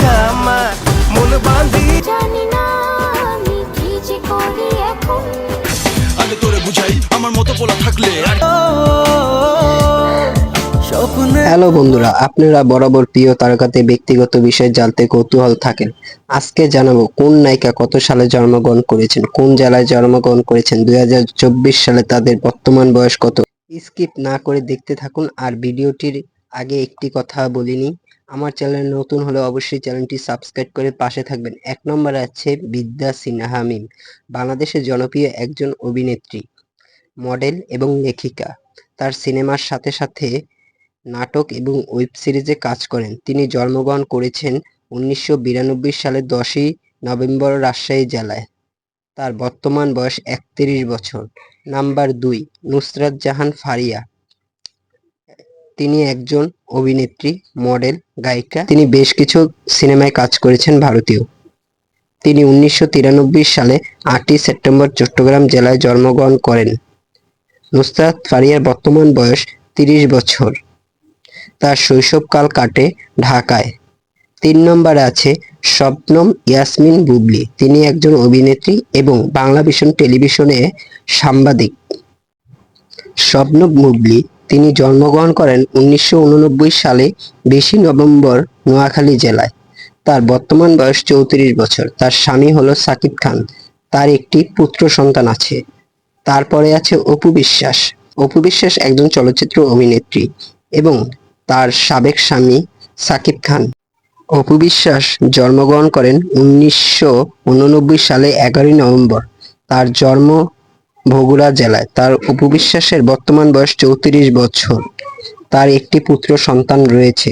কামা মন বাঁধি। জানি না আমি কি যে করি এখন। আগে তোরে বুঝাই আমার মতো পোলা থাকলে আর স্বপ্নে হ্যালো বন্ধুরা আপনারা বরাবর প্রিয় তারকাতে ব্যক্তিগত বিষয় জানতে কৌতূহল থাকেন। আজকে জানাব কোন নায়িকা কত সালে জন্মগ্রহণ করেছেন কোন জেলায় জন্মগ্রহণ করেছেন দুই হাজার চব্বিশ সালে তাদের বর্তমান বয়স কত। স্কিপ না করে দেখতে থাকুন আর ভিডিওটির আগে একটি কথা বলিনি। আমার চ্যানেল নতুন হলে অবশ্যই চ্যানেলটি সাবস্ক্রাইব করে পাশে থাকবেন। এক নম্বরে আছে বিদ্যা সিনহা মিম, বাংলাদেশের জনপ্রিয় একজন অভিনেত্রী, মডেল এবং লেখিকা। তার সিনেমার সাথে সাথে নাটক এবং ওয়েব সিরিজে কাজ করেন। তিনি জন্মগ্রহণ করেছেন উনিশশো বিরানব্বই সালের দশই নভেম্বর রাজশাহী জেলায়। তার বর্তমান বয়স একত্রিশ বছর। নাম্বার দুই, নুসরাত জাহান ফারিয়া। তিনি একজন অভিনেত্রী, মডেল, গায়িকা। তিনি বেশ কিছু সিনেমায় কাজ করেছেন ভারতীয়। তিনি উনিশশো তিরানব্বই সালে আটই সেপ্টেম্বর চট্টগ্রাম জেলায় জন্মগ্রহণ করেন। নুসরাত ফারিয়ার বর্তমান বয়স তিরিশ বছর। তার শৈশবকাল কাটে ঢাকায়। তিন নম্বরে আছে শবনম ইয়াসমিন বুবলি। তিনি একজন অভিনেত্রী এবং বাংলা ভিশন টেলিভিশনে সাংবাদিক। শবনম বুবলি তিনি জন্মগ্রহণ করেন উনিশশো উননব্বই সালে বিশে নভেম্বর, নোয়াখালী জেলায়। তার বর্তমান বয়স চৌত্রিশ বছর। তার স্বামী হলো সাকিব খান। তার একটি পুত্র সন্তান আছে। তারপরে আছে অপু বিশ্বাস। অপু বিশ্বাস একজন চলচ্চিত্র অভিনেত্রী এবং তার সাবেক স্বামী সাকিব খান। অপু বিশ্বাস জন্মগ্রহণ করেন উনিশশো উননব্বই সালে এগারোই নভেম্বর। তার জন্ম বগুড়া জেলায়। তার উপবিশ্বাসের বর্তমান বয়স চৌত্রিশ বছর। তার একটি পুত্র সন্তান রয়েছে।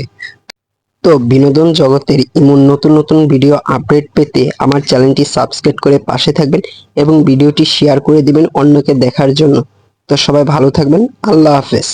তো বিনোদন জগতের এমন নতুন নতুন ভিডিও আপডেট পেতে আমার চ্যানেলটি সাবস্ক্রাইব করে পাশে থাকবেন এবং ভিডিওটি শেয়ার করে দিবেন অন্যকে দেখার জন্য। তো সবাই ভালো থাকবেন। আল্লাহ হাফেজ।